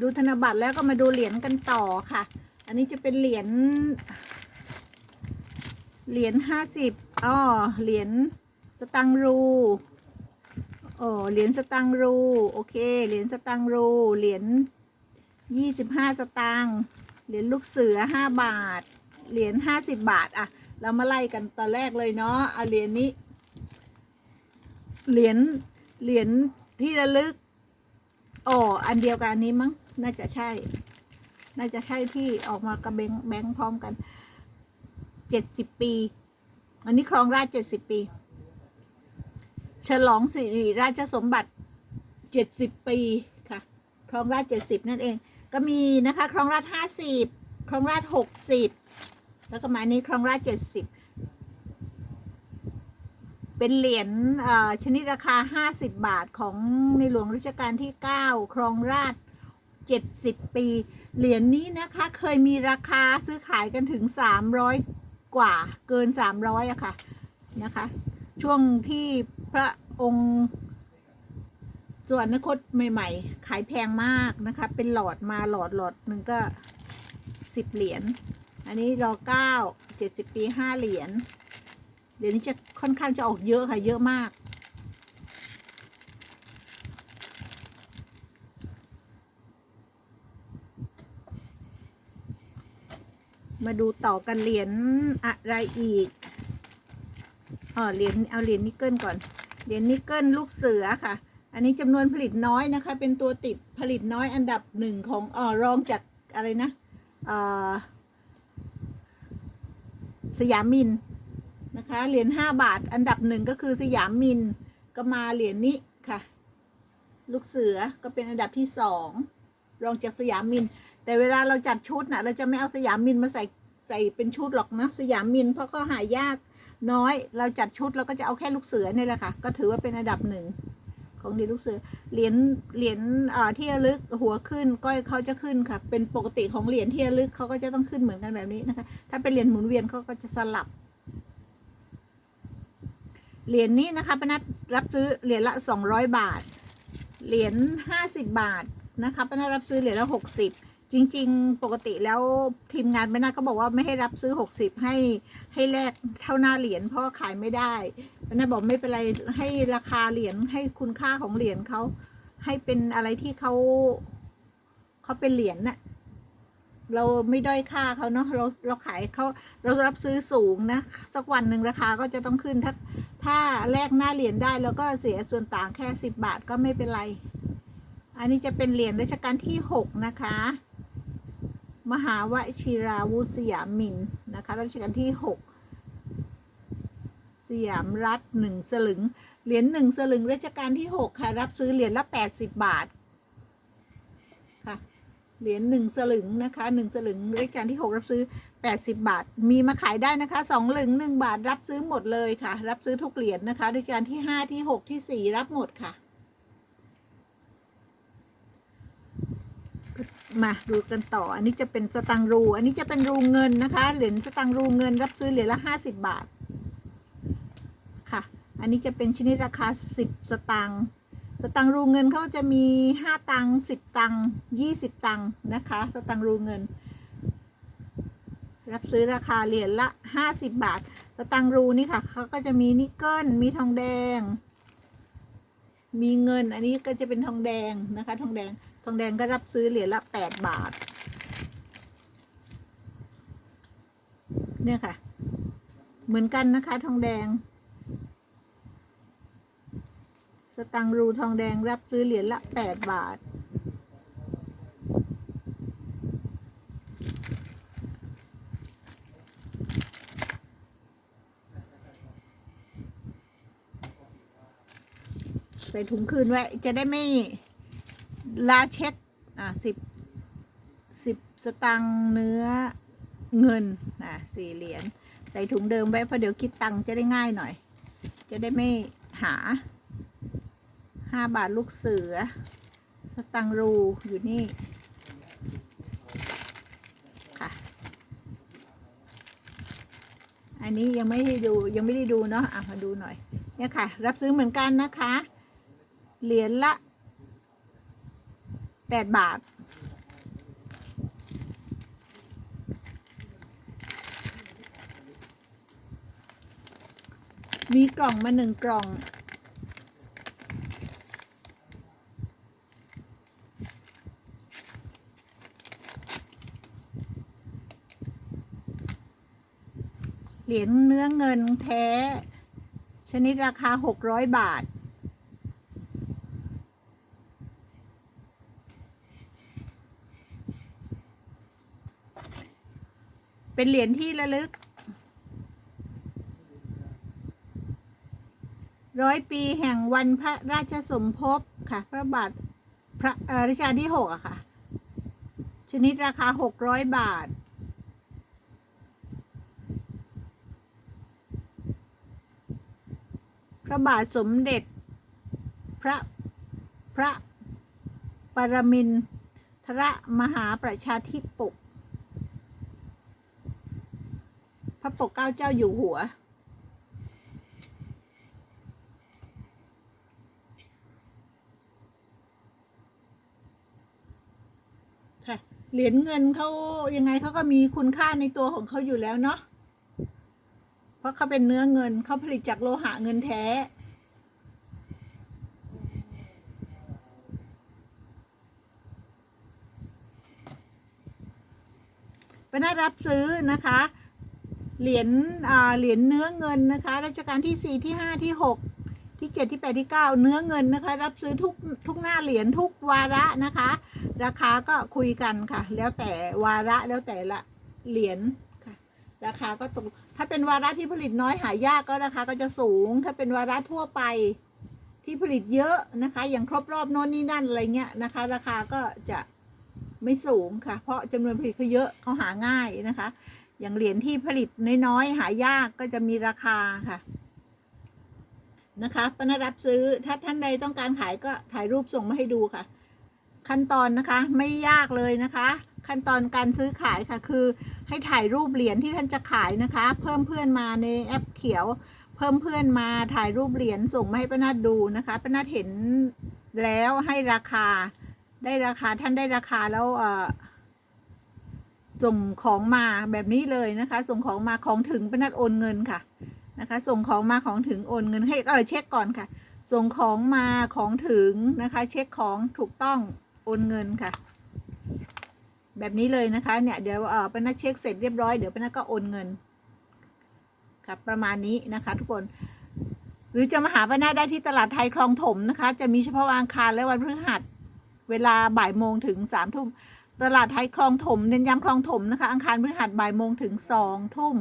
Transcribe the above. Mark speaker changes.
Speaker 1: ดูธนบัตรแล้วก็มาดูเหรียญกันต่อค่ะ อันนี้จะเป็นเหรียญ เหรียญห้าสิบอ๋อเหรียญสตังรูโอ้เหรียญสตังรู โอเค เหรียญสตังรู เหรียญยี่สิบห้าสตางเหรียญลูกเสือห้าบาท เหรียญห้าสิบบาทอะเรามาไล่กันตอนแรกเลยเนาะ เอาเหรียญนี้ เหรียญ เหรียญที่ระลึกอ๋ออันเดียวกันอันนี้มั้ง น่าจะใช่ น่าจะใช่ที่ออกมากับแบงแบงค์พร้อมกันเจ็ดสิบปี อันนี้ครองราชเจ็ดสิบปี ฉลองสิริราชสมบัติเจ็ดสิบปีค่ะครองราชเจ็ดสิบนั่นเอง ก็มีนะคะครองราชห้าสิบครองราชหกสิบแล้วก็มายนี้ครองราชเจ็ดสิบเป็นเหรียญชนิดราคา 50 บาทของในหลวงรัชกาลที่ 9 ครองราช 70 ปี เหรียญนี้นะคะเคยมีราคาซื้อขายกันถึง 300 กว่าเกิน 300อะค่ะนะคะ ช่วงที่พระองค์ส่วรรคตใหม่ ๆ ขายแพงมากนะคะ เป็นหลอดมาหลอดหลอดหนึ่งก็ 10 เหรียญ อันนี้รอ9 70ปี5เหรียญเดี๋ยวนี้จะค่อนข้างจะออกเยอะค่ะ เยอะมาก มาดูต่อกันเหรียญอะไรอีกอ๋อเหรียญเอาเหรียญนิกเกิลก่อน เหรียญนิกเกิลลูกเสือค่ะ อันนี้จำนวนผลิตน้อยนะคะ เป็นตัวติดผลิตน้อยอันดับหนึ่งของอ๋อรองจากอะไรนะอ่าสยามมินนะคะเหรียญห้าบาท อันดับหนึ่งก็คือสยามมินก็มาเหรียญนี้ค่ะ ลูกเสือก็เป็นอันดับที่สองรองจากสยามมิน แต่เวลาเราจัดชุดนะเราจะไม่เอาสยามมินมาใส่ใส่เป็นชุดหรอกนะสยามมินเพราะก็หายากน้อย เราจัดชุดเราก็จะเอาแค่ลูกเสือนี่แหละค่ะ ก็ถือว่าเป็นอันดับหนึ่งของเหรียญลูกเสือ เหรียญเหรียญเที่ระลึกหัวขึ้นก้อยเขาจะขึ้นค่ะ เป็นปกติของเหรียญที่ระลึกเขาก็จะต้องขึ้นเหมือนกันแบบนี้นะคะ ถ้าเป็นเหรียญหมุนเวียนเขาก็จะสลับ เหรียญนี้นะคะปนัดรับซื้อเหรียญละสองร้อยบาท เหรียญห้าสิบบาทนะคะปนัดรับซื้อเหรียญละหกสิบ จริง ๆ ปกติแล้วทีมงานไปนัดก็บอกว่าไม่ให้รับซื้อหกสิบให้ให้แลกเท่าหน้าเหรียญเพราะขายไม่ได้ปนัดบอกไม่เป็นไรให้ราคาเหรียญให้คุณค่าของเหรียญเขาให้เป็นอะไรที่เขาเขาเป็นเหรียญน่ะเราไม่ด้อยค่าเขาเนาะเราเราขายเขาเรารับซื้อสูงนะสักวันหนึ่งราคาก็จะต้องขึ้นถ้าถ้าแลกหน้าเหรียญได้แล้วก็เสียส่วนต่างแค่สิบบาทก็ไม่เป็นไร อันนี้จะเป็นเหรียญรัชกาลที่หกนะคะ มหาวชิราวุธสยามมินนะคะรัชกาลที่หกสยามรัฐหนึ่งสลึง เหรียญหนึ่งสลึงรัชกาลที่หกค่ะ รับซื้อเหรียญละแปดสิบบาทค่ะเหรียญหนึ่งสลึงนะคะหนึ่งสลึงรัชกาลที่หกรับซื้อแปดสิบบาท มีมาขายได้นะคะสองหลึงหนึ่งบาทรับซื้อหมดเลยค่ะ รับซื้อทุกเหรียญนะคะรัชกาลที่ห้าที่หกที่สี่รับหมดค่ะ มาดูกันต่อ อันนี้จะเป็นสตังรู อันนี้จะเป็นรูเงินนะคะ เหรียญสตังรูเงินรับซื้อเหรียญละห้าสิบบาท ค่ะ อันนี้จะเป็นชนิดราคาสิบสตังสตังรูเงินเขาจะมีห้าตังสิบตังยี่สิบตังนะคะ สตังรูเงิน รับซื้อราคาเหรียญละห้าสิบบาท สตังรูนี่ค่ะเขาก็จะมีนิกเกิล มีทองแดง มีเงิน อันนี้ก็จะเป็นทองแดงนะคะ ทองแดง องแดงก็รับซื้อเหรียญละแปดบาท เนี่ยค่ะ เหมือนกันนะคะ ทองแดง สตังรูทองแดงรับซื้อเหรียญละแปดบาทใส่ถุงคืนไว้จะได้ไม่ ลาเช็คอ่าสิบสิบสตังเนื้อเงินอะสี่เหรียญใส่ถุงเดิมไว้เพราะเดี๋ยวคิดตังค์จะได้ง่ายหน่อย จะได้ไม่หาห้าบาทลูกเสือ สตังรูอยู่นี่ค่ะอันนี้ยังไม่ได้ดูยังไม่ได้ดูเนาะอะมาดูหน่อยเนี่ยค่ะ รับซื้อเหมือนกันนะคะ เหรียญละ แปดบาท มีกล่องมาหนึ่งกล่อง เหรียญเนื้อเงินแท้ ชนิดราคาหกร้อยบาท เป็นเหรียญที่ระลึก ร้อยปีแห่งวันพระราชสมภพค่ะ พระบาทพระอรัชกาลที่หกอะค่ะ ชนิดราคาหกร้อยบาทพระบาทสมเด็จ พระพระปรมินทรมหาประชาธิปก พระปกเกล้าเจ้าอยู่หัว ค่ะ เหรียญเงินเขายังไงเขาก็มีคุณค่าในตัวของเขาอยู่แล้วเนาะ เพราะเขาเป็นเนื้อเงินเขาผลิตจากโลหะเงินแท้ไปน่ารับซื้อนะคะ เหรียญเหรียญเนื้อเงินนะคะรัชกาลที่สี่ที่ห้าที่หกที่เจ็ดที่แปดที่เก้าเนื้อเงินนะคะ รับซื้อทุกทุกหน้าเหรียญทุกวาระนะคะ ราคาก็คุยกันค่ะ แล้วแต่วาระแล้วแต่ละเหรียญค่ะ ราคาก็ตกถ้าเป็นวาระที่ผลิตน้อยหายากก็ราคาก็จะสูง ถ้าเป็นวาระทั่วไปที่ผลิตเยอะนะคะ อย่างครบรอบโน่นนี่นั่นอะไรเงี้ยนะคะ ราคาก็จะไม่สูงค่ะ เพราะจำนวนผลิตเขาเยอะเขาหาง่ายนะคะ อย่างเหรียญที่ผลิตน้อยๆ หายากก็จะมีราคาค่ะนะคะปนรับซื้อถ้าท่านใดต้องการขายก็ถ่ายรูปส่งมาให้ดูค่ะ ขั้นตอนนะคะไม่ยากเลยนะคะ ขั้นตอนการซื้อขายค่ะคือ ให้ถ่ายรูปเหรียญที่ท่านจะขายนะคะ เพิ่มเพื่อนมาในแอปเขียว เพิ่มเพื่อนมาถ่ายรูปเหรียญส่งมาให้ป้านาดดูนะคะป้านาดเห็นแล้วให้ราคาได้ราคาท่านได้ราคาแล้วเอ่อ ส่งของมาแบบนี้เลยนะคะ ส่งของมาของถึงป้านาดโอนเงินค่ะนะคะ ส่งของมาของถึงโอนเงินให้เออเช็คก่อนค่ะ ส่งของมาของถึงนะคะ เช็คของถูกต้องโอนเงินค่ะ แบบนี้เลยนะคะเนี่ยเดี๋ยวเออป้านาดเช็คเสร็จเรียบร้อยเดี๋ยวป้านาดก็โอนเงินครับประมาณนี้นะคะทุกคนหรือจะมาหาป้านาได้ที่ตลาดไทยคลองถมนะคะ จะมีเฉพาะวันอังคารและวันพฤหัส เวลาบ่ายโมงถึงสามทุ่ม ตลาดไทยคลองถมเน้นย้ำคลองถมนะคะ อังคารพฤหัสบ่ายโมงถึงสองทุ่ม